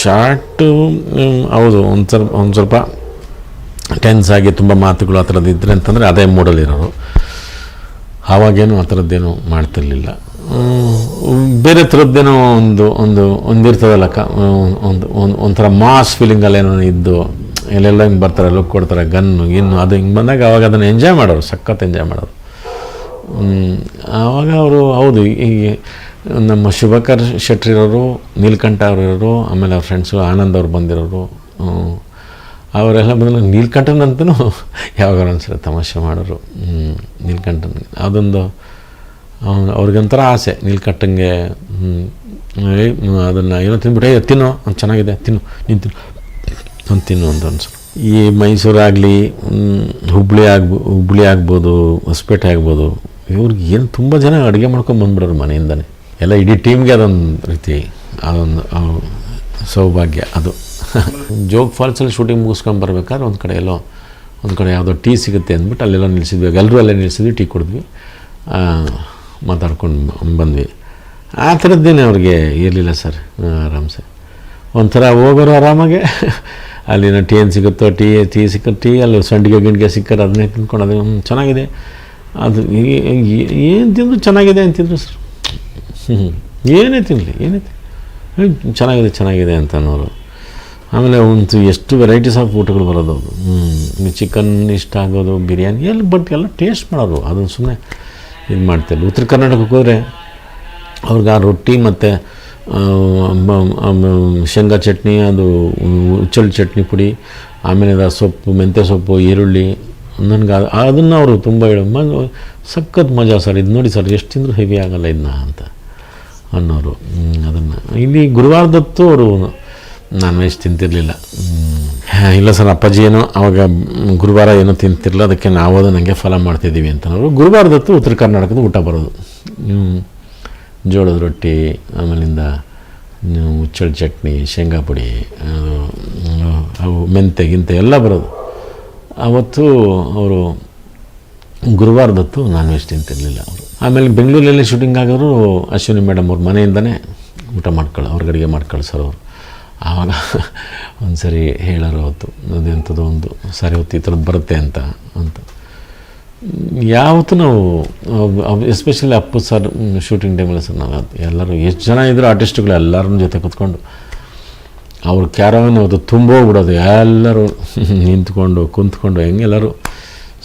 Chat ಹೌದು, ಒಂದು ಸ್ವಲ್ಪ ಒಂದು ಸ್ವಲ್ಪ ಟೆನ್ಸ್ ಆಗಿ ತುಂಬ ಮಾತುಗಳು ಆ ಥರದ್ದು ಇದ್ದರೆ ಅಂತಂದರೆ ಅದೇ ಮೂಡಲ್ಲಿರೋರು ಆವಾಗೇನು ಆ ಥರದ್ದೇನು ಮಾಡ್ತಿರ್ಲಿಲ್ಲ. ಬೇರೆ ಥರದ್ದೇನೋ ಒಂದು ಒಂದು, ಒಂದಿರ್ತದಲ್ಲ ಕ ಒಂದು ಒಂದು, ಒಂಥರ ಮಾಸ್ ಫೀಲಿಂಗಲ್ಲೇನೋ ಇದ್ದು, ಎಲ್ಲೆಲ್ಲ ಹಿಂಗೆ ಬರ್ತಾರೆ, ಲುಕ್ ಕೊಡ್ತಾರೆ, ಗನ್ನು, ಗಿನ್ನು, ಅದು ಹಿಂಗೆ ಬಂದಾಗ ಅವಾಗ ಅದನ್ನು ಎಂಜಾಯ್ ಮಾಡೋರು, ಸಖತ್ ಎಂಜಾಯ್ ಮಾಡೋರು. ಆವಾಗ ಅವರು, ಹೌದು, ಈ ನಮ್ಮ ಶುಭಕರ್ ಶೆಟ್ರಿರೋರು ನೀಲ್ಕಂಠ ಇರೋರು ಆಮೇಲೆ ಅವ್ರ ಫ್ರೆಂಡ್ಸು ಆನಂದ್ ಅವ್ರು ಬಂದಿರೋರು ಅವರೆಲ್ಲ ಬಂದ್ರೆ ನೀಲ್ಕಂಠನಂತೂ ಯಾವಾಗ ಒಂದ್ಸಲ ತಮಾಷೆ ಮಾಡೋರು ನೀಲ್ಕಂಠನ್ ಅದೊಂದು ಅವ್ರಿಗೊಂಥರ ಆಸೆ ನೀಲ್ಕಂಠಂಗೆ ಅದನ್ನು ಏನೋ ತಿನ್ಬಿಟ್ಟು, ಏ, ತಿನ್ನು ಒಂದು ಚೆನ್ನಾಗಿದೆ, ತಿನ್ನು, ನೀನು ತಿನ್ನು ಅಂತ ತಿನ್ನು ಅಂತ ಅನ್ಸು. ಈ ಮೈಸೂರಾಗಲಿ ಹುಬ್ಳಿ ಆಗ್ಬೋ, ಹುಬ್ಳಿ ಆಗ್ಬೋದು, ಹೊಸಪೇಟೆ ಆಗ್ಬೋದು ಇವ್ರಿಗೆ ಏನು ತುಂಬ ಜನ ಅಡುಗೆ ಮಾಡ್ಕೊಂಡು ಬಂದ್ಬಿಡೋರು ಮನೆಯಿಂದನೇ. ಎಲ್ಲ ಇಡೀ ಟೀಮ್ಗೆ ಅದೊಂದು ರೀತಿ, ಅದೊಂದು ಸೌಭಾಗ್ಯ ಅದು. ಜೋಗ್ ಫಾಲ್ಸಲ್ಲಿ ಶೂಟಿಂಗ್ ಮುಗಿಸ್ಕೊಂಡು ಬರಬೇಕಾದ್ರೆ ಒಂದು ಕಡೆ ಎಲ್ಲೋ, ಒಂದು ಕಡೆ ಯಾವುದೋ ಟೀ ಸಿಗುತ್ತೆ ಅಂದ್ಬಿಟ್ಟು ಅಲ್ಲೆಲ್ಲ ನಿಲ್ಲಿಸಿದ್ವಿ ಎಲ್ಲರೂ ಅಲ್ಲೇ ನಿಲ್ಲಿಸಿದ್ವಿ ಟೀ ಕುಡಿದ್ವಿ ಮಾತಾಡ್ಕೊಂಡು ಬಂದ್ವಿ. ಆ ಥರದ್ದೇನೆ ಅವ್ರಿಗೆ ಇರಲಿಲ್ಲ ಸರ್ ಆರಾಮ್ಸೆ ಒಂಥರ ಹೋಗೋರು ಆರಾಮಾಗೆ. ಅಲ್ಲಿನ ಟೀ ಏನು ಸಿಗುತ್ತೋ, ಟೀ ಟೀ ಸಿಕ್ಕ ಟೀ, ಅಲ್ಲಿ ಸಂಡಿಗೆ, ಗಿಂಡಿಗೆ ಸಿಕ್ಕರೆ ಅದನ್ನೇ ತಿನ್ಕೊಂಡು ಅದು ಚೆನ್ನಾಗಿದೆ. ಅದು ಏನು ತಿಂದರು ಚೆನ್ನಾಗಿದೆ ಅಂತಿದ್ರು ಸರ್. ಹ್ಞೂ ಏನೇ ತಿನ್ನಲಿ ಏನೇ ಚೆನ್ನಾಗಿದೆ ಚೆನ್ನಾಗಿದೆ ಅಂತ ಅನ್ನೋರು. ಆಮೇಲೆ ಒಂದು ಎಷ್ಟು ವೆರೈಟೀಸ್ ಆಫ್ ಊಟಗಳು ಬರೋದು ಹ್ಞೂ ಚಿಕನ್ ಇಷ್ಟ ಆಗೋದು, ಬಿರಿಯಾನಿ, ಎಲ್ಲ ಬಟ್ ಎಲ್ಲ ಟೇಸ್ಟ್ ಮಾಡೋರು ಅದನ್ನು ಸುಮ್ಮನೆ ಇದು ಮಾಡ್ತಾರೆ ಉತ್ತರ ಕರ್ನಾಟಕಕ್ಕೆ ಹೋದರೆ ಅವ್ರಿಗೆ ಆ ರೊಟ್ಟಿ ಮತ್ತು ಶೇಂಗಾ ಚಟ್ನಿ, ಅದು ಉಚ್ಚಳ್ಳಿ ಚಟ್ನಿ ಪುಡಿ, ಆಮೇಲೆ ಸೊಪ್ಪು, ಮೆಂತ್ಯ ಸೊಪ್ಪು, ಈರುಳ್ಳಿ ನನಗೆ ಅದನ್ನು ಅವರು ತುಂಬ ಹೇಳೋ ಮ ಸಖತ್ ಮಜಾ ಸರ್, ಇದು ನೋಡಿ ಸರ್, ಎಷ್ಟು ತಿಂದರೂ ಹೆವಿ ಆಗಲ್ಲ ಇದನ್ನ ಅಂತ ಅನ್ನೋರು. ಅದನ್ನು. ಇಲ್ಲಿ ಗುರುವಾರದತ್ತು ಅವರು ನಾನ್ ವೆಜ್ ತಿಂತಿರಲಿಲ್ಲ. ಇಲ್ಲ ಸರ್, ಅಪ್ಪಾಜಿ ಏನೋ, ಅವಾಗ ಗುರುವಾರ ಏನೋ ತಿಂತಿರಲಿಲ್ಲ, ಅದಕ್ಕೆ ನಾವು ಅದು ನನಗೆ ಫಾಲೋ ಮಾಡ್ತಿದ್ದೀವಿ ಅಂತ ಅವರು ಗುರುವಾರದತ್ತು ಉತ್ತರ ಕರ್ನಾಟಕದ ಊಟ ಬರೋದು. ಜೋಳದ ರೊಟ್ಟಿ, ಆಮೇಲಿಂದ ಉಚ್ಚಳ ಚಟ್ನಿ, ಶೇಂಗಾ ಪುಡಿ, ಅದು, ಅವು ಮೆಂತೆ ಗಿಂತೆ ಎಲ್ಲ ಬರೋದು. ಅವತ್ತು ಅವರು ಗುರುವಾರದತ್ತು ನಾನ್ ವೆಜ್ ತಿಂತಿರಲಿಲ್ಲ ಅವರು. ಆಮೇಲೆ ಬೆಂಗಳೂರಲ್ಲಿ ಶೂಟಿಂಗ್ ಆಗೋರು ಅಶ್ವಿನಿ ಮೇಡಮ್ ಅವ್ರ ಮನೆಯಿಂದನೇ ಊಟ ಮಾಡ್ಕೊಳ್ಳೋ, ಅವ್ರಿಗೆ ಅಡುಗೆ ಮಾಡಿ ಸರ್ ಅವರು. ಆವಾಗ ಒಂದು ಸರಿ ಹೇಳೋರು ಅವತ್ತು ಅದೆಂಥದ್ದು ಒಂದು ಸರಿ ಹೊತ್ತು ಈ ಥರದ್ದು ಬರುತ್ತೆ ಅಂತ ಅಂತ. ಯಾವತ್ತು ನಾವು ಎಸ್ಪೆಷಲಿ ಅಪ್ಪು ಸರ್ ಶೂಟಿಂಗ್ ಟೈಮಲ್ಲಿ ಸರ್ ನಾವು ಎಲ್ಲರೂ ಎಷ್ಟು ಜನ ಇದ್ದರು ಆರ್ಟಿಸ್ಟ್ಗಳು ಎಲ್ಲರ ಜೊತೆ ಕೂತ್ಕೊಂಡು ಅವ್ರ ಕ್ಯಾರವನ್ ಅದು ತುಂಬೋಗ್ಬಿಡೋದು ಎಲ್ಲರೂ ನಿಂತ್ಕೊಂಡು ಕುಂತ್ಕೊಂಡು ಹೆಂಗೆಲ್ಲರೂ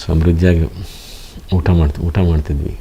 ಸಮೃದ್ಧಿಯಾಗಿ ಊಟ ಮಾಡ್ತಿ ಊಟ ಮಾಡ್ತಿದ್ವಿ.